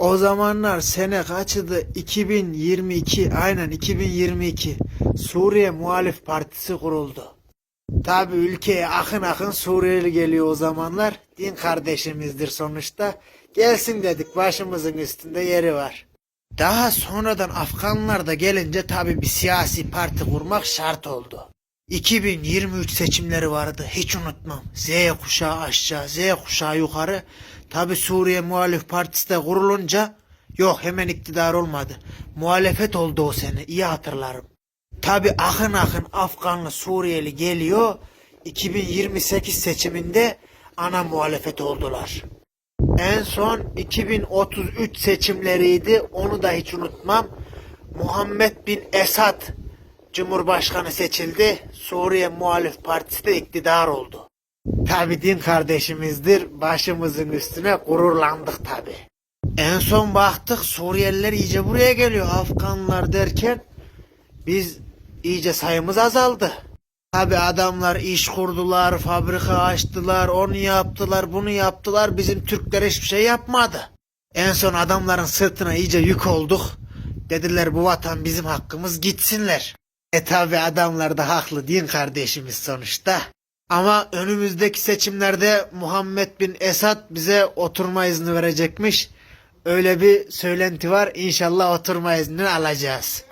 O zamanlar sene kaçıydı? 2022. Aynen 2022. Suriye Muhalif Partisi kuruldu. Tabi ülkeye akın akın Suriyeli geliyor o zamanlar. Din kardeşimizdir sonuçta. Gelsin dedik başımızın üstünde yeri var. Daha sonradan Afganlar da gelince tabi bir siyasi parti kurmak şart oldu. 2023 seçimleri vardı hiç unutmam. Z kuşağı aşağı, Z kuşağı yukarı. Tabi Suriye Muhalif Partisi de kurulunca yok hemen iktidar olmadı. Muhalefet oldu o sene iyi hatırlarım. Tabi akın akın Afganlı Suriyeli geliyor. 2028 seçiminde ana muhalefet oldular. En son 2033 seçimleriydi. Onu da hiç unutmam. Muhammed bin Esad Cumhurbaşkanı seçildi. Suriye Muhalif Partisi de iktidar oldu. Tabi din kardeşimizdir. Başımızın üstüne gururlandık tabi. En son baktık Suriyeliler iyice buraya geliyor. Afganlar derken biz iyice sayımız azaldı. Tabi adamlar iş kurdular, fabrika açtılar, onu yaptılar, bunu yaptılar. Bizim Türkler hiçbir şey yapmadı. En son adamların sırtına iyice yük olduk. Dediler bu vatan bizim hakkımız gitsinler. E tabi adamlar da haklı din kardeşimiz sonuçta. Ama önümüzdeki seçimlerde Muhammed bin Esad bize oturma izni verecekmiş. Öyle bir söylenti var. İnşallah oturma iznini alacağız.